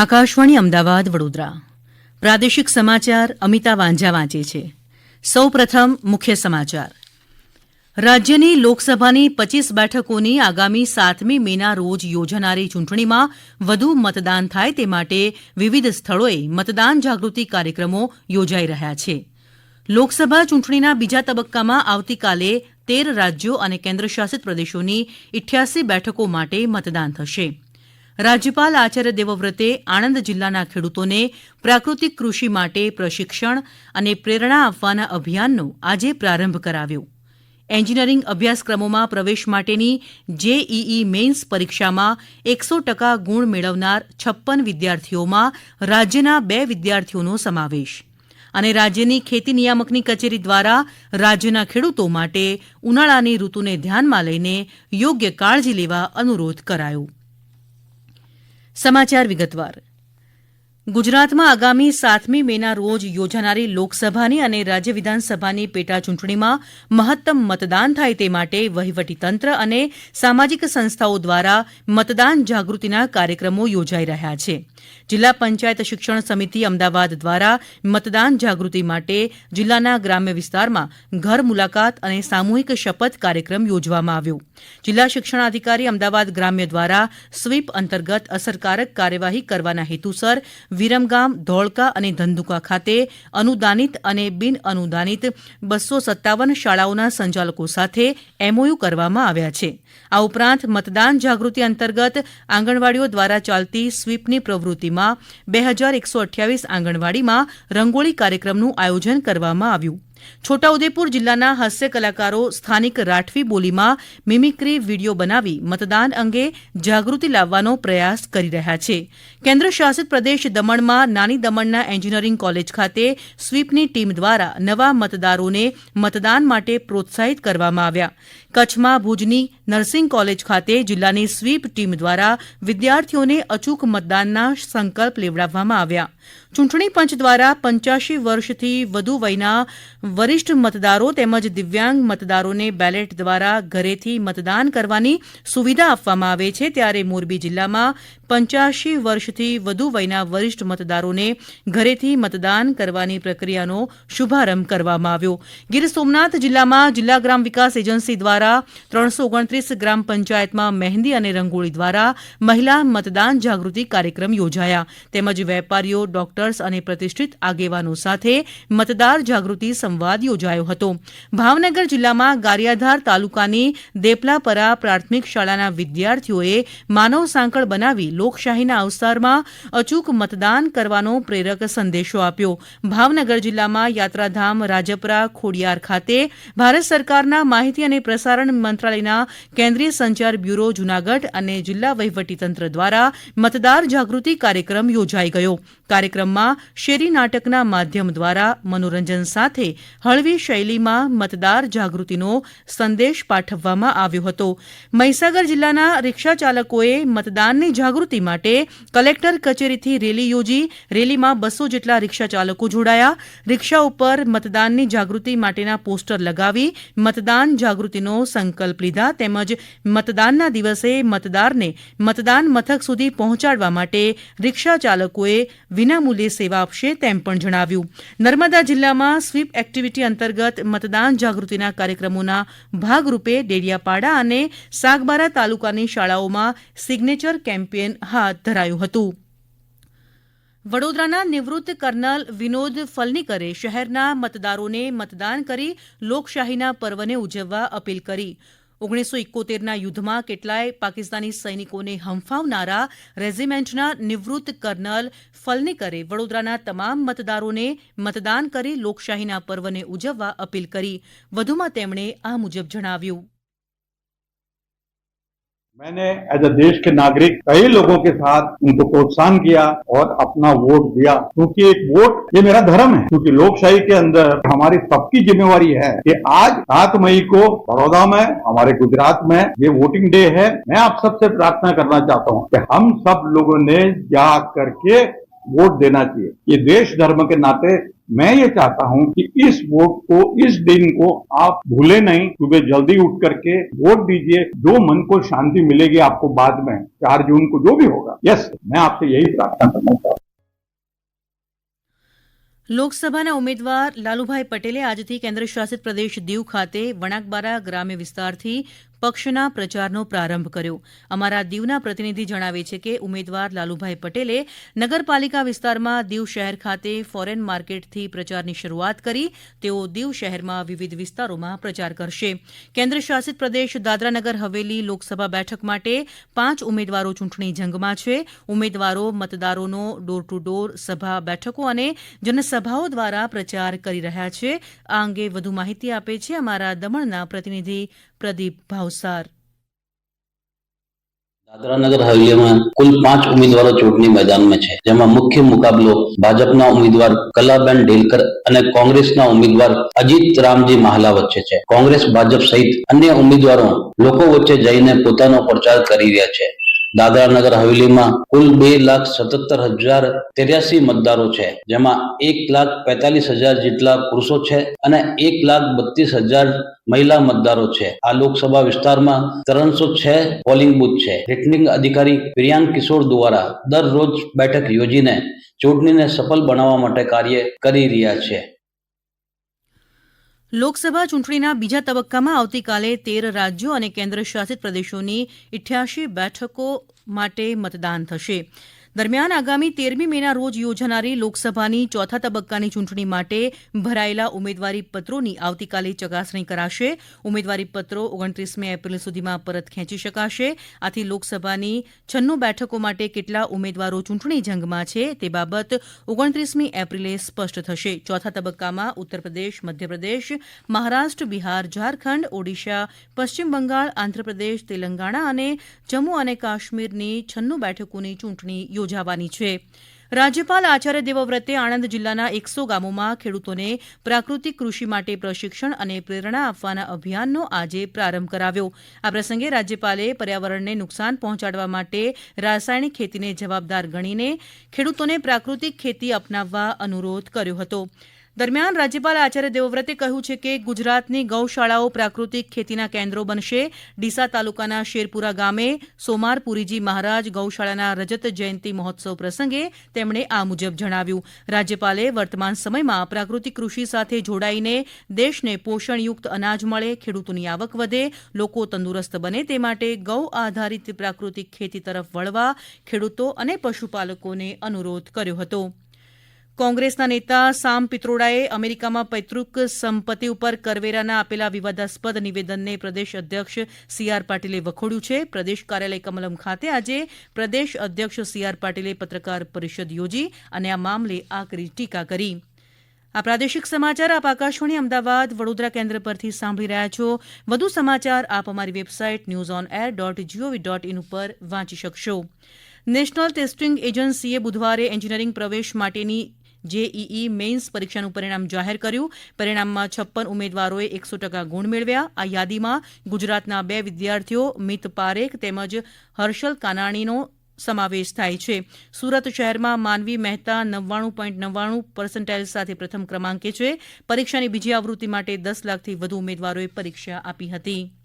આકાશવાણી અમદાવાદ, વડોદરા. પ્રાદેશિક સમાચાર અમિતા વાંઝા વાંચે છે. સૌ પ્રથમ મુખ્ય સમાચાર. રાજ્યની લોકસભાની પચીસ બેઠકોની આગામી સાતમી મેના રોજ યોજાનારી ચૂંટણીમાં વધુ મતદાન થાય તે માટે વિવિધ સ્થળોએ મતદાન જાગૃતિ કાર્યક્રમો યોજાઈ રહ્યા છે. લોકસભા ચૂંટણીના બીજા તબક્કામાં આવતીકાલે તેર રાજ્યો અને કેન્દ્રશાસિત પ્રદેશોની ઇઠ્યાસી બેઠકો માટે મતદાન થશે. રાજ્યપાલ આચાર્ય દેવવ્રતે આણંદ જિલ્લાના ખેડૂતોને પ્રાકૃતિક કૃષિ માટે પ્રશિક્ષણ અને પ્રેરણા આપવાના અભિયાનનો આજે પ્રારંભ કરાવ્યો. એન્જિનિયરિંગ અભ્યાસક્રમોમાં પ્રવેશ માટેની જેઈઈ મેઇન્સ પરીક્ષામાં એકસો ટકા ગુણ મેળવનાર છપ્પન વિદ્યાર્થીઓમાં રાજ્યના બે વિદ્યાર્થીઓનો સમાવેશ. અને રાજ્યની ખેતી નિયામકની કચેરી દ્વારા રાજ્યના ખેડૂતો માટે ઉનાળાની ઋતુને ધ્યાનમાં લઈને યોગ્ય કાળજી લેવા અનુરોધ કરાયો. સમાચાર વિગતવાર. ગુજરાતમાં આગામી સાતમી મેના રોજ યોજાનારી લોકસભાની અને રાજ્ય વિધાનસભાની પેટા ચૂંટણીમાં મહત્તમ મતદાન થાય તે માટે વહીવટીતંત્ર અને સામાજિક સંસ્થાઓ દ્વારા મતદાન જાગૃતિના કાર્યક્રમો યોજાઈ રહ્યા છે. જિલ્લા પંચાયત શિક્ષણ સમિતિ અમદાવાદ દ્વારા મતદાન જાગૃતિ માટે જિલ્લાના ગ્રામ્ય વિસ્તારમાં ઘર મુલાકાત અને સામૂહિક શપથ કાર્યક્રમ યોજવામાં આવ્યો. જિલ્લા શિક્ષણાધિકારી અમદાવાદ ગ્રામ્ય દ્વારા સ્વીપ અંતર્ગત અસરકારક કાર્યવાહી કરવાના હેતુસર વિરમગામ, ધોળકા અને ધંધુકા ખાતે અનુદાનિત અને બિન અનુદાનિત બસો સત્તાવન શાળાઓના સંચાલકો સાથે એમઓયુ કરવામાં આવ્યા છે. આ ઉપરાંત મતદાન જાગૃતિ અંતર્ગત આંગણવાડીઓ દ્વારા ચાલતી સ્વીપની પ્રવૃત્તિમાં બે હજાર એકસો અઠ્યાવીસ આંગણવાડીમાં રંગોળી કાર્યક્રમનું આયોજન કરવામાં આવ્યું. છોટાઉદેપુર જિલ્લાના હાસ્ય કલાકારો સ્થાનિક રાઠવી બોલીમાં મિમિક્રી વીડિયો બનાવી મતદાન અંગે જાગૃતિ લાવવાનો પ્રયાસ કરી રહ્યા છે. કેન્દ્ર શાસિત પ્રદેશ દમણમાં નાની દમણના એન્જિનિયરિંગ કોલેજ ખાતે સ્વીપની ટીમ દ્વારા નવા મતદારોને મતદાન માટે પ્રોત્સાહિત કરવામાં આવ્યા. કચ્છમાં ભુજની નર્સિંગ કોલેજ ખાતે જિલ્લાની સ્વીપ ટીમ દ્વારા વિદ્યાર્થીઓને અચૂક મતદાનના સંકલ્પ લેવડાવવામાં આવ્યા. ચૂંટણી પંચ દ્વારા પંચ્યાસી વર્ષથી વધુ વયના વરિષ્ઠ મતદારો તેમજ દિવ્યાંગ મતદારોને બેલેટ દ્વારા ઘરેથી મતદાન કરવાની સુવિધા આપવામાં આવે છે. ત્યારે મોરબી જિલ્લામાં પંચ્યાસી વર્ષથી વધુ વયના વરિષ્ઠ મતદારોને ઘરેથી મતદાન કરવાની પ્રક્રિયાનો શુભારંભ કરવામાં આવ્યો. ગીર સોમનાથ જિલ્લામાં જિલ્લા ગ્રામ વિકાસ એજન્સી દ્વારા ત્રણસો ઓગણત્રીસ ગ્રામ પંચાયતમાં મહેંદી અને રંગોળી દ્વારા મહિલા મતદાન જાગૃતિ કાર્યક્રમ યોજાયા. તેમજ વેપારીઓ ડોક્ટર્સ અને પ્રતિષ્ઠિત આગેવાનો સાથે મતદાર જાગૃતિ સંવાદ યોજાયો હતો. ભાવનગર જિલ્લામાં ગારિયાધાર તાલુકાની દેપલાપરા પ્રાથમિક શાળાના વિદ્યાર્થીઓએ માનવ સાંકળ બનાવી લોકશાહીના અવસરમાં અચૂક મતદાન કરવાનો પ્રેરક સંદેશો આપ્યો. ભાવનગર જિલ્લામાં યાત્રાધામ રાજપરા ખોડિયાર ખાતે ભારત સરકારના માહિતી અને પ્રસારણ મંત્રાલયના કેન્દ્રીય સંચાર બ્યુરો જૂનાગઢ અને જિલ્લા વહીવટીતંત્ર દ્વારા મતદાર જાગૃતિ કાર્યક્રમ યોજાઈ ગયો. કાર્યક્રમમાં શેરી નાટકના માધ્યમ દ્વારા મનોરંજન સાથે હળવી શૈલીમાં મતદાર જાગૃતિનો સંદેશ પાઠવવામાં આવ્યો હતો. મહીસાગર જિલ્લાના રિક્ષા ચાલકોએ મતદાનની જાગૃતિ માટે કલેક્ટર કચેરીથી રેલી યોજી રેલીમાં બસો જેટલા રિક્ષા ચાલકો જોડાયા. રિક્ષા ઉપર મતદાનની જાગૃતિ માટેના પોસ્ટર લગાવી મતદાન જાગૃતિનો સંકલ્પ લીધા તેમજ મતદાનના દિવસે મતદારને મતદાન મથક સુધી પહોંચાડવા માટે રિક્ષા ચાલકોએ વિનામૂલ્યે સેવા આપશે તેમ પણ જણાવ્યું. નર્મદા જિલ્લામાં સ્વીપ એક્ટિવિટી અંતર્ગત મતદાન જાગૃતિના કાર્યક્રમોના ભાગરૂપે ડેડિયાપાડા અને સાગબારા તાલુકાની શાળાઓમાં સિગ્નેચર કેમ્પેન હાથ ધરાયું હતું. વડોદરાના નિવૃત્ત કર્નલ વિનોદ ફલનીકરે શહેરના મતદારોને મતદાન કરી લોકશાહીના પર્વને ઉજવવા અપીલ કરી. ઓગણીસો ઇકોતેરના યુદ્ધમાં કેટલાય પાકિસ્તાની સૈનિકોને હંફાવનારા રેજીમેન્ટના નિવૃત્ત કર્નલ ફલનેકરે વડોદરાના તમામ મતદારોને મતદાન કરી લોકશાહીના પર્વને ઉજવવા અપીલ કરી. વધુમાં તેમણે આ મુજબ જણાવ્યું. मैंने एज अ देश के नागरिक, कई लोगों के साथ उनको प्रोत्साहन किया और अपना वोट दिया। क्योंकि एक वोट, ये मेरा धर्म है। क्योंकि लोकशाही के अंदर हमारी सबकी जिम्मेवारी है कि आज सात मई को बड़ौदा में, हमारे गुजरात में, ये वोटिंग डे है। मैं आप सबसे प्रार्थना करना चाहता हूँ कि हम सब लोगों ने जा करके वोट देना चाहिए ये देश धर्म के नाते मैं ये चाहता हूं कि इस वोट को इस दिन को आप भूले नहीं सुबह जल्दी उठ करके वोट दीजिए जो मन को शांति मिलेगी आपको बाद में चार जून को जो भी होगा यस मैं आपसे यही प्रार्थना करना चाहता हूं લોકસભાના ઉમેદવાર લાલુભાઈ પટેલે આજથી કેન્દ્ર શાસિત પ્રદેશ દીવ ખાતે વણાકબારા ગ્રામ્ય વિસ્તારથી પક્ષના પ્રચારનો પ્રારંભ કર્યો. અમારા દીવના પ્રતિનિધિ જણાવે છે કે ઉમેદવાર લાલુભાઈ પટેલે નગરપાલિકા વિસ્તારમાં દીવ શહેર ખાતે ફોરેન માર્કેટથી પ્રચારની શરૂઆત કરી. તેઓ દીવ શહેરમાં વિવિધ વિસ્તારોમાં પ્રચાર કરશે. કેન્દ્ર શાસિત પ્રદેશ દાદરાનગર હવેલી લોકસભા બેઠક માટે પાંચ ઉમેદવારો ચૂંટણી જંગમાં છે. ઉમેદવારો મતદારોનો ડોર ટુ ડોર સભા બેઠકો અને જનસભાઓ દ્વારા પ્રચાર કરી રહ્યા છે. આ અંગે વધુ માહિતી આપે છે અમારા દમણના પ્રતિનિધિ પ્રદીપ ભાવસાર. દાદરાનગર હવેલીમાં કુલ પાંચ ઉમેદવારો ચૂંટણી મેદાનમાં છે, જેમાં મુખ્ય મુકાબલો ભાજપના ઉમેદવાર કલાબેન ઢેલકર અને કોંગ્રેસના ઉમેદવાર અજીત રામજી મહાલા વચ્ચે છે. કોંગ્રેસ, ભાજપ સહિત અન્ય ઉમેદવારો લોકો વચ્ચે જઈને પોતાનો પ્રચાર કરી રહ્યા છે. દાદરાનગર હવેલીમાં કુલ બે લાખ સતર હજાર તેરાસી મતદારો છે, જેમાં એક લાખ પેતાલીસ હજાર જેટલા પુરુષો છે અને એક લાખ બત્રીસ હજાર મહિલા મતદારો છે. આ લોકસભા વિસ્તારમાં ત્રણસો છ પોલિંગ બુથ છે. રિટર્નિંગ અધિકારી પ્રિયાંક કિશોર દ્વારા દરરોજ બેઠક યોજીને ચૂંટણીને સફળ બનાવવા માટે કાર્ય કરી રહ્યા છે. લોકસભા ચૂંટણીના બીજા તબક્કામાં આવતીકાલે તેર રાજ્યો અને કેન્દ્ર શાસિત પ્રદેશોની ઇઠ્યાસી બેઠકો માટે મતદાન થશે. દરમિયાન આગામી તેરમી મેના રોજ યોજાનારી લોકસભાની ચોથા તબક્કાની ચૂંટણી માટે ભરાયેલા ઉમેદવારી પત્રોની આવતીકાલે ચકાસણી કરાશે. ઉમેદવારી પત્રો ઓગણત્રીસમી એપ્રિલ સુધીમાં પરત ખેંચી શકાશે. આથી લોકસભાની છન્નું બેઠકો માટે કેટલા ઉમેદવારો ચૂંટણી જંગમાં છે તે બાબત ઓગણત્રીસમી એપ્રિલે સ્પષ્ટ થશે. ચોથા તબક્કામાં ઉત્તરપ્રદેશ મધ્યપ્રદેશ મહારાષ્ટ્ર, બિહાર, ઝારખંડ, ઓડિશા, પશ્ચિમ બંગાળ આંધ્રપ્રદેશ તેલંગાણા અને જમ્મુ અને કાશ્મીરની છન્નું બેઠકોની ચૂંટણી યોજાવાની છે. રાજ્યપાલ આચાર્ય દેવવ્રતે આણંદ જિલ્લાના એકસો ગામોમાં ખેડૂતોને પ્રાકૃતિક કૃષિ માટે પ્રશિક્ષણ અને પ્રેરણા આપવાના અભિયાનનો આજે પ્રારંભ કરાવ્યો. આ પ્રસંગે રાજ્યપાલે પર્યાવરણને નુકસાન પહોંચાડવા માટે રાસાયણિક ખેતીને જવાબદાર ગણીને ખેડૂતોને પ્રાકૃતિક ખેતી અપનાવવા અનુરોધ કર્યો હતો. દરમિયાન રાજ્યપાલ આચાર્ય દેવવ્રતે કહ્યું છે કે ગુજરાતની ગૌશાળાઓ પ્રાકૃતિક ખેતીના કેન્દ્રો બનશે. ડીસા તાલુકાના શેરપુરા ગામે સોમારપુરીજી મહારાજ ગૌશાળાના રજત જયંતિ મહોત્સવ પ્રસંગે તેમણે આ મુજબ જણાવ્યું. રાજ્યપાલે વર્તમાન સમયમાં પ્રાકૃતિક કૃષિ સાથે જોડાઈને દેશને પોષણયુક્ત અનાજ મળે, ખેડૂતોની આવક વધે, લોકો તંદુરસ્ત બને તે માટે ગૌ આધારિત પ્રાકૃતિક ખેતી તરફ વળવા ખેડૂતો અને પશુપાલકોને અનુરોધ કર્યો હતો. કોંગ્રેસના નેતા સામ પિત્રોડાએ અમેરિકામાં પૈતૃક સંપત્તિ ઉપર કરવેરાના આપેલા વિવાદાસ્પદ નિવેદનને પ્રદેશ અધ્યક્ષ સી આર પાટીલે વખોડ્યું છે. પ્રદેશ કાર્યાલય કમલમ ખાતે આજે પ્રદેશ અધ્યક્ષ સી આર પાટીલે પત્રકાર પરિષદ યોજી અને આ મામલે આકરી ટીકા કરી. આ પ્રાદેશિક સમાચાર આપ આકાશવાણી અમદાવાદ વડોદરા કેન્દ્ર પરથી સાંભળી રહ્યા છો. વધુ સમાચાર આપ અમારી website news on air dot GOV dot in ઉપર વાંચી શકશો. નેશનલ ટેસ્ટિંગ એજન્સીએ બુધવારે એન્જિનિયરિંગ પ્રવેશ માટેની જેઈઈ મેઇન્સ પરીક્ષાનું પરિણામ જાહેર કર્યું. પરિણામમાં છપ્પન ઉમેદવારોએ એકસો ટકા ગુણ મેળવ્યા. આ યાદીમાં ગુજરાતના બે વિદ્યાર્થીઓ, મિત પારેખ તેમજ હર્ષલ કાનાણીનો સમાવેશ થાય છે. સુરત શહેરમાં માનવી મહેતા નવ્વાણું પોઈન્ટ નવ્વાણું પર્સન્ટાઇલ સાથે પ્રથમ ક્રમાંકે છે. પરીક્ષાની બીજી આવૃત્તિ માટે દસ લાખથી વધુ ઉમેદવારોએ પરીક્ષા આપી હતી.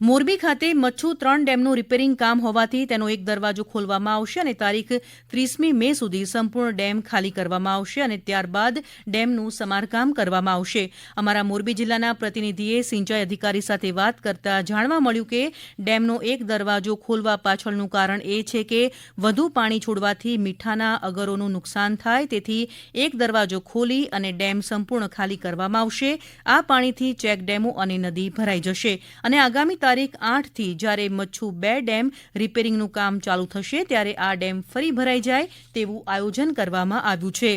મોરબી ખાતે મચ્છુ ત્રણ ડેમનું રિપેરિંગ કામ હોવાથી તેનો એક દરવાજો ખોલવામાં આવશે અને તારીખ ત્રીસમી મે સુધી સંપૂર્ણ ડેમ ખાલી કરવામાં આવશે અને ત્યારબાદ ડેમનું સમારકામ કરવામાં આવશે. અમારા મોરબી જિલ્લાના પ્રતિનિધિએ સિંચાઈ અધિકારી સાથે વાત કરતા જાણવા મળ્યું કે ડેમનો એક દરવાજો ખોલવા પાછળનું કારણ એ છે કે વધુ પાણી છોડવાથી મીઠાના અગરોનું નુકસાન થાય, તેથી એક દરવાજો ખોલી અને ડેમ સંપૂર્ણ ખાલી કરવામાં આવશે. આ પાણીથી ચેક ડેમો અને નદી ભરાઈ જશે. અને આગામી તારીખ આઠથી જ્યારે મચ્છુ બે ડેમ રિપેરિંગનું કામ ચાલુ થશે, ત્યારે આ ડેમ ફરી ભરાઈ જાય તેવું આયોજન કરવામાં આવ્યું છે.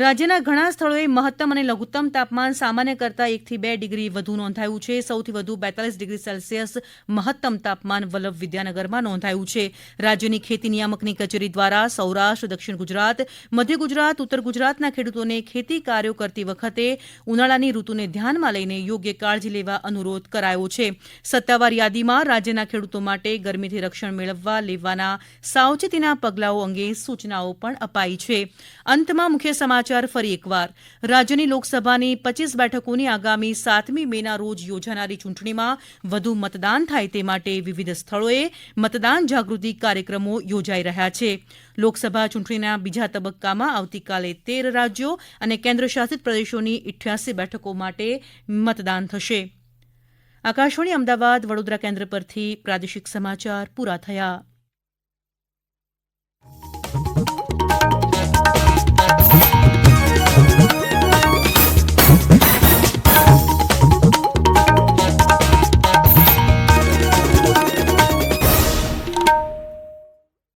રાજ્યના ઘણા સ્થળોએ મહત્તમ અને લઘુત્તમ તાપમાન સામાન્ય કરતાં એકથી બે ડિગ્રી વધુ નોંધાયું છે. સૌથી વધુ બેતાલીસ ડિગ્રી સેલ્સિયસ મહત્તમ તાપમાન વલ્લભ વિદ્યાનગરમાં નોંધાયું છે. રાજ્યની ખેતી નિયામકની કચેરી દ્વારા સૌરાષ્ટ્ર, દક્ષિણ ગુજરાત, મધ્ય ગુજરાત, ઉત્તર ગુજરાતના ખેડૂતોને ખેતી કાર્યો કરતી વખતે ઉનાળાની ઋતુને ધ્યાનમાં લઈને યોગ્ય કાળજી લેવા અનુરોધ કરાયો છે. સત્તાવાર યાદીમાં રાજ્યના ખેડૂતો માટે ગરમીથી રક્ષણ મેળવવા લેવાના સાવચેતીના પગલાઓ અંગે સૂચનાઓ પણ અપાઈ છે. અંતમાં મુખ્ય સમાચાર ફરી એકવાર. રાજ્યની લોકસભાની પચીસ બેઠકોની આગામી સાતમી મેના રોજ યોજાનારી ચૂંટણીમાં વધુ મતદાન થાય તે માટે વિવિધ સ્થળોએ મતદાન જાગૃતિ કાર્યક્રમો યોજાઈ રહ્યા છે. લોકસભા ચૂંટણીના બીજા તબક્કામાં આવતીકાલે તેર રાજ્યો અને કેન્દ્રશાસિત પ્રદેશોની ઇઠ્યાસી બેઠકો માટે મતદાન થશે. આકાશવાણી અમદાવાદ વડોદરા કેન્દ્ર પરથી પ્રાદેશિક સમાચાર પૂરા થયા.